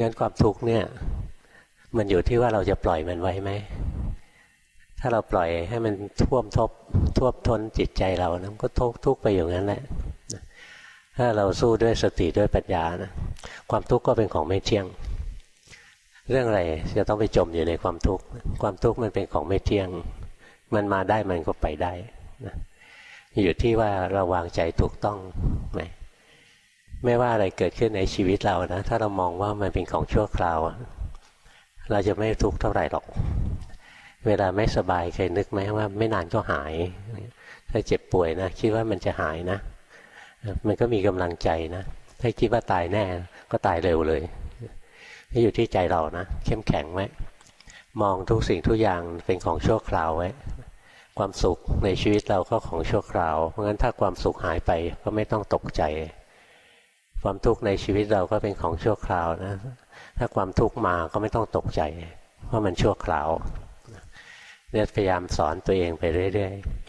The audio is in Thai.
งั้นความทุกข์เนี่ย มันอยู่ที่ว่าเราจะปล่อยมันไว้ไหม ถ้าเราปล่อยให้มันท่วมทบท่วมท้นจิตใจเรานะมันก็ทุกข์ทุกไปอย่างนั้นแหละถ้าเราสู้ด้วยสติด้วยปัญญานะความทุกข์ก็เป็นของไม่เที่ยง เรื่องอะไรจะต้องไปจมอยู่ในความทุกข์ความทุกข์มันเป็นของไม่เที่ยง มันมาได้มันก็ไปได้นะอยู่ที่ว่าเราวางใจถูกต้องไหม ไม่ว่าอะไรเกิดขึ้นในชีวิตเรานะถ้าเรามองว่ามันเป็นของชั่วคราว เราจะไม่ทุกข์เท่าไหร่หรอก เวลาไม่สบายเคยนึกไหมว่า ไม่นานก็หาย ถ้าเจ็บป่วยนะคิดว่ามันจะหายนะ มันก็มีกำลังใจนะ ถ้าคิดว่าตายแน่ก็ตายเร็วเลยนี่อยู่ที่ใจเรานะ เข้มแข็งไว้มองทุกสิ่งทุกอย่างเป็นของชั่วคราวไว้ความสุขในชีวิตเราก็ของชั่วคราว เพราะงั้นถ้าความสุขหายไปก็ไม่ต้องตกใจ ความทุกข์ในชีวิตเราก็เป็นของชั่วคราวนะ ถ้าความทุกข์มาก็ไม่ต้องตกใจ เพราะมันชั่วคราวเนี่ยพยายามสอนตัวเองไปเรื่อย ๆ